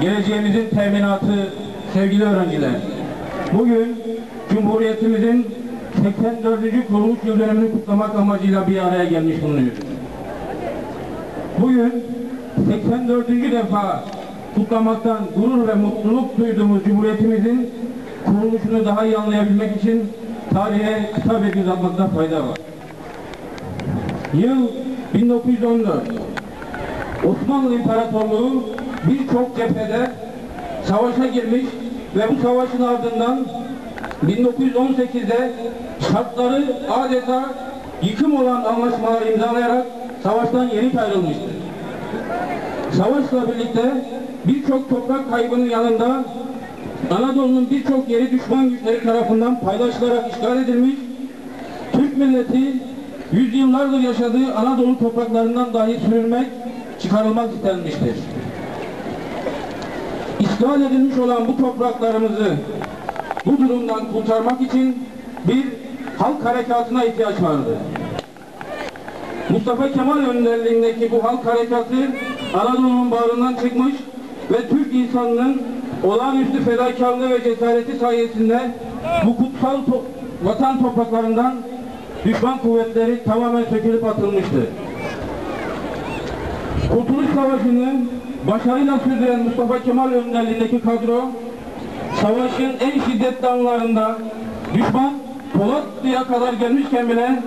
geleceğimizin teminatı sevgili öğrenciler. Bugün Cumhuriyetimizin 84. kuruluş yıl dönümünü kutlamak amacıyla bir araya gelmiş bulunuyoruz. Bugün 84. defa kutlamaktan gurur ve mutluluk duyduğumuz Cumhuriyetimizin kuruluşunu daha iyi anlayabilmek için tarihe kısa bir göz atmakta fayda var. Yıl 1914. Osmanlı İmparatorluğu birçok cephede savaşa girmiş ve bu savaşın ardından 1918'de şartları adeta yıkım olan anlaşmaları imzalayarak savaştan yenik ayrılmıştır. Savaşla birlikte birçok toprak kaybının yanında Anadolu'nun birçok yeri düşman güçleri tarafından paylaşılarak işgal edilmiş, Türk milleti yüzyıllardır yaşadığı Anadolu topraklarından dahi sürülmek, çıkarılmak istenmiştir. İşgal edilmiş olan bu topraklarımızı bu durumdan kurtarmak için bir halk harekatına ihtiyaç vardı. Mustafa Kemal önderliğindeki bu halk harekatı Anadolu'nun bağrından çıkmış ve Türk insanının olağanüstü fedakarlığı ve cesareti sayesinde bu kutsal to vatan topraklarından düşman kuvvetleri tamamen sökülüp atılmıştı. Kurtuluş Savaşı'nı başarıyla sürdüren Mustafa Kemal önderliğindeki kadro, savaşın en şiddetli anlarında düşman Polatlı'ya kadar gelmişken bile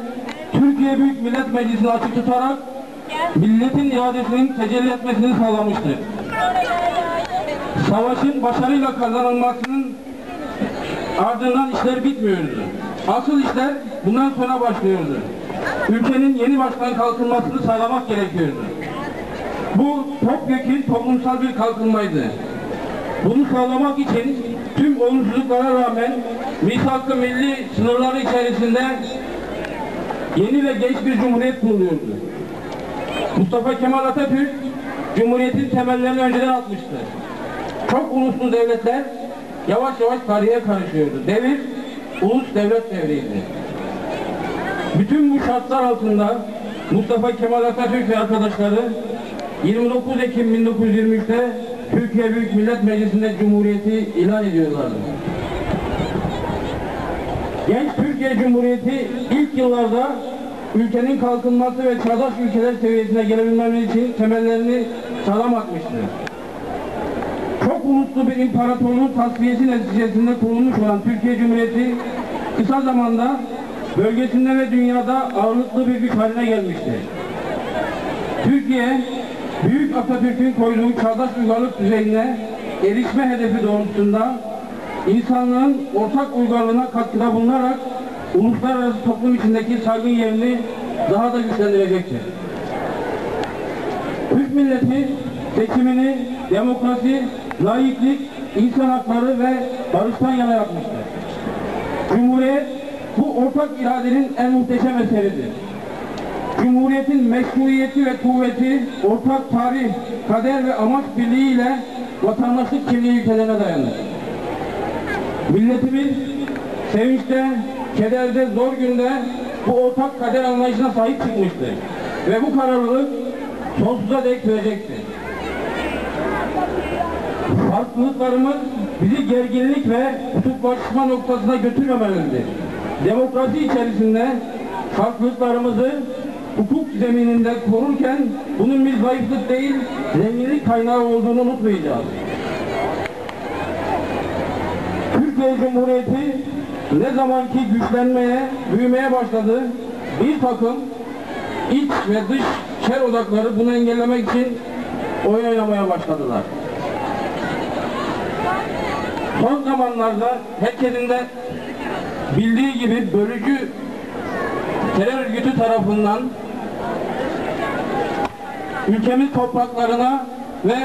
Türkiye Büyük Millet Meclisi'ni açık tutarak milletin iradesinin tecelli etmesini sağlamıştır. Savaşın başarıyla kazanılmasının ardından işler bitmiyordu. Asıl işler bundan sonra başlıyordu. Ülkenin yeni baştan kalkınmasını sağlamak gerekiyordu. Bu topyekun toplumsal bir kalkınmaydı. Bunu sağlamak için tüm olumsuzluklara rağmen misak-ı milli sınırları içerisinde yeni ve genç bir cumhuriyet kuruluyordu. Mustafa Kemal Atatürk Cumhuriyetin temellerini önceden atmıştı. Çok uluslu devletler yavaş yavaş tarihe karışıyordu. Devir ulus devlet devriydi. Bütün bu şartlar altında Mustafa Kemal Atatürk ve arkadaşları 29 Ekim 1923'te Türkiye Büyük Millet Meclisi'nde Cumhuriyeti ilan ediyorlardı. Genç Türkiye Cumhuriyeti ilk yıllarda ülkenin kalkınması ve çağdaş ülkeler seviyesine gelebilmemiz için temellerini sağlam atmıştı. Çok uluslu bir imparatorluğun tasfiyesi neticesinde kurulmuş olan Türkiye Cumhuriyeti kısa zamanda bölgesinde ve dünyada ağırlıklı bir güç haline gelmişti. Türkiye, Büyük Atatürk'ün koyduğu çağdaş uygarlık düzeyine erişme hedefi doğrultusunda insanlığın ortak uygarlığına katkıda bulunarak uluslararası toplum içindeki saygın yerini daha da güçlendirecektir. Türk milleti seçimini demokrasi, layıklık, insan hakları ve barıştan yana yapmıştır. Cumhuriyet bu ortak iradenin en muhteşem eseridir. Cumhuriyetin meşruiyeti ve kuvveti ortak tarih, kader ve amaç birliğiyle vatandaşlık kimliği ülkelerine dayanır. Milletimiz sevinçte, kederde, zor günde bu ortak kader anlayışına sahip çıkmıştır. Ve bu kararlılık sonsuza dek sürecektir. Farklılıklarımız bizi gerginlik ve kutuplaşma noktasına götürmemelidir. Demokrasi içerisinde farklılıklarımızı hukuk zemininde korurken bunun bir zayıflık değil, zenginlik kaynağı olduğunu unutmayacağız. Türkiye Cumhuriyeti ne zamanki güçlenmeye, büyümeye başladı, bir takım iç ve dış şer odakları bunu engellemek için oyun oynamaya başladılar. Son zamanlarda herkesin de bildiği gibi bölücü terör örgütü tarafından ülkemiz topraklarına ve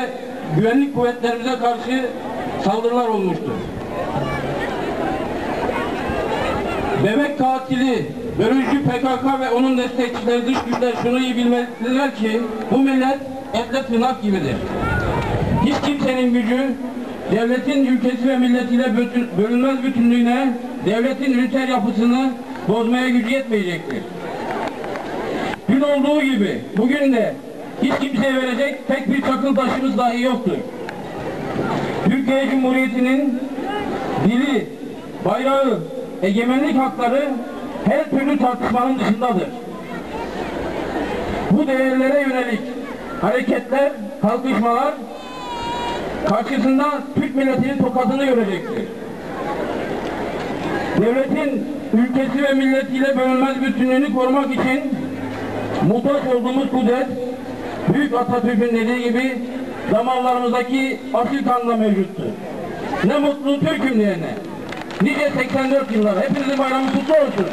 güvenlik kuvvetlerimize karşı saldırılar olmuştur. Bebek katili, bölücü PKK ve onun destekçileri dış güçler şunu iyi bilmelidirler ki bu millet etle tırnak gibidir. Hiç kimsenin gücü devletin ülkesi ve milletiyle bölünmez bütünlüğüne, devletin üniter yapısını bozmaya gücü yetmeyecektir. Dün olduğu gibi bugün de hiç kimseye verecek tek bir çakıl taşımız dahi yoktur. Türkiye Cumhuriyeti'nin dili, bayrağı, egemenlik hakları her türlü tartışmanın dışındadır. Bu değerlere yönelik hareketler, kalkışmalar karşısında Türk milletinin tokadını görecektir. Devletin ülkesi ve milletiyle bölünmez bütünlüğünü korumak için muhtaç olduğumuz kudret, Büyük Atatürk'ün dediği gibi damarlarımızdaki asil kanla mevcuttu. Ne mutlu Türk'üm diyene. Nice 84 yıllar. Hepinizin bayramı kutlu olsun.